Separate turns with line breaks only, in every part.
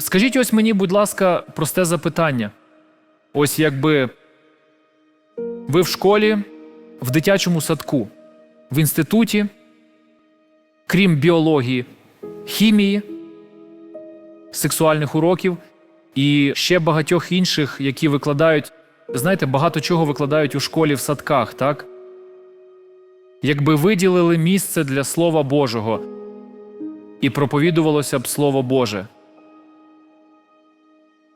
Скажіть ось мені, будь ласка, просте запитання. Ось якби ви в школі, в дитячому садку, в інституті, крім біології, хімії, сексуальних уроків і ще багатьох інших, які викладають, знаєте, багато чого викладають у школі в садках, так? Якби виділили місце для Слова Божого і проповідувалося б Слово Боже.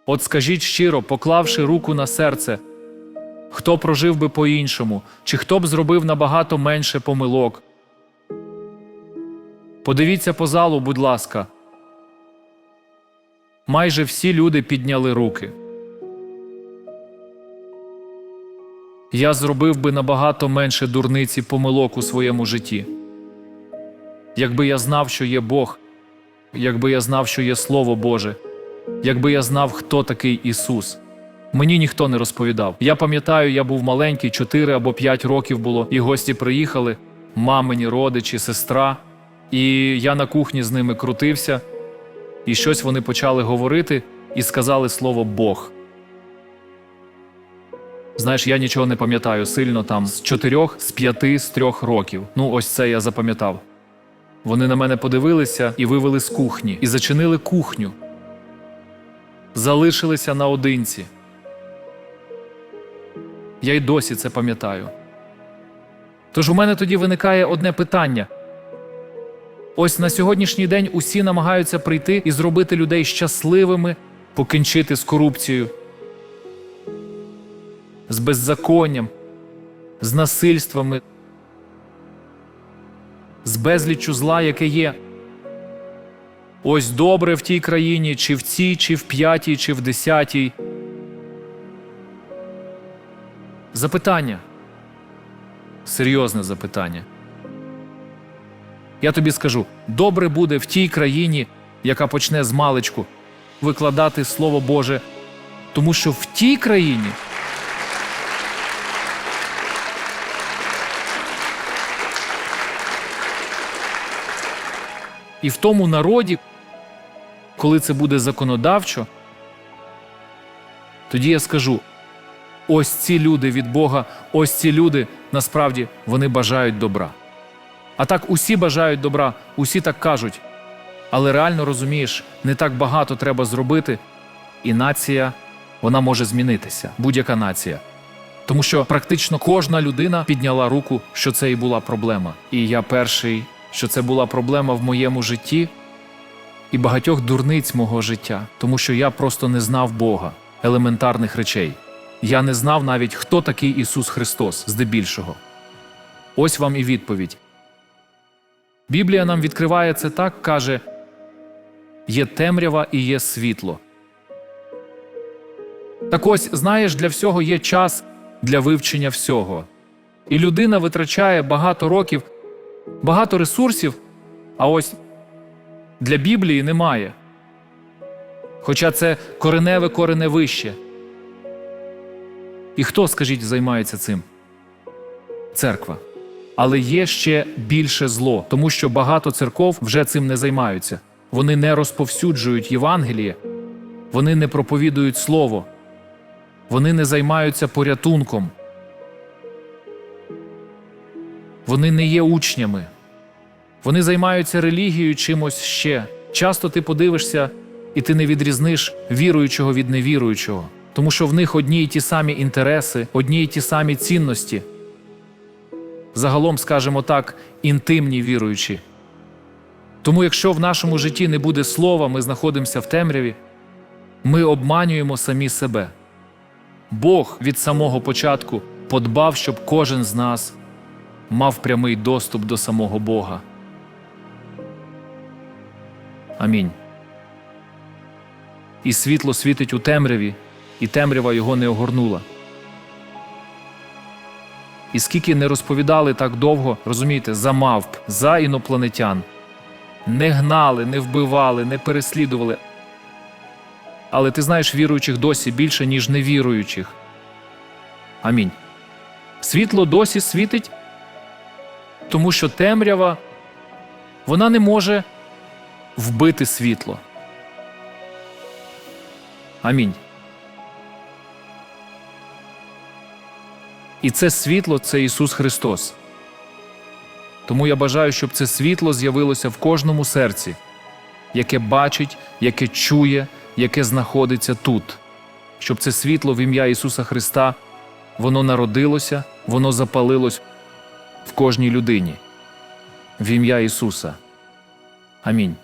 От скажіть щиро, поклавши руку на серце, хто прожив би по-іншому, чи хто б зробив набагато менше помилок. Подивіться по залу, будь ласка. Майже всі люди підняли руки. Я зробив би набагато менше дурниці помилок у своєму житті. Якби я знав, що є Бог, якби я знав, що є Слово Боже, якби я знав, хто такий Ісус. Мені ніхто не розповідав. Я пам'ятаю, я був маленький, 4 або 5 років було, і гості приїхали, мамині, родичі, сестра. І я на кухні з ними крутився, і щось вони почали говорити і сказали слово Бог. Знаєш, я нічого не пам'ятаю сильно там з чотирьох, з п'яти, з трьох років. Ну, ось це я запам'ятав. Вони на мене подивилися і вивели з кухні, і зачинили кухню. Залишилися наодинці. Я й досі це пам'ятаю. Тож у мене тоді виникає одне питання. Ось на сьогоднішній день усі намагаються прийти і зробити людей щасливими, покінчити з корупцією, з беззаконням, з насильствами, з безліччю зла, яке є. Ось добре в тій країні, чи в цій, чи в п'ятій, чи в десятій. Запитання. Серйозне запитання. Я тобі скажу: добре буде в тій країні, яка почне з маличку викладати Слово Боже, тому що в тій країні. І в тому народі, коли це буде законодавчо, тоді я скажу: ось ці люди від Бога, ось ці люди насправді вони бажають добра. А так усі бажають добра, усі так кажуть. Але реально розумієш, не так багато треба зробити, і нація вона може змінитися, будь-яка нація. Тому що практично кожна людина підняла руку, що це і була проблема. І я перший, що це була проблема в моєму житті і багатьох дурниць мого життя, тому що я просто не знав Бога, елементарних речей. Я не знав навіть, хто такий Ісус Христос, здебільшого. Ось вам і відповідь. Біблія нам відкриває це так, каже: є темрява і є світло. Так ось, знаєш, для всього є час для вивчення всього. І людина витрачає багато років, багато ресурсів, а ось для Біблії немає. Хоча це кореневе корене вище. І хто, скажіть, займається цим? Церква. Але є ще більше зло, тому що багато церков вже цим не займаються. Вони не розповсюджують Євангеліє, вони не проповідують Слово, вони не займаються порятунком. Вони не є учнями. Вони займаються релігією чимось ще. Часто ти подивишся, і ти не відрізниш віруючого від невіруючого, тому що в них одні й ті самі інтереси, одні й ті самі цінності загалом, скажімо так, інтимні віруючі. Тому, якщо в нашому житті не буде слова, ми знаходимося в темряві, ми обманюємо самі себе. Бог від самого початку подбав, щоб кожен з нас мав прямий доступ до самого Бога. Амінь. І світло світить у темряві, і темрява його не огорнула. І скільки не розповідали так довго, розумієте, за мавп, за інопланетян, не гнали, не вбивали, не переслідували. Але ти знаєш віруючих досі більше, ніж невіруючих. Амінь. Світло досі світить, тому що темрява вона не може вбити світло. Амінь. І це світло це Ісус Христос. Тому я бажаю, щоб це світло з'явилося в кожному серці, яке бачить, яке чує, яке знаходиться тут, щоб це світло в ім'я Ісуса Христа воно народилося, воно запалилось в кожній людині. В ім'я Ісуса. Амінь.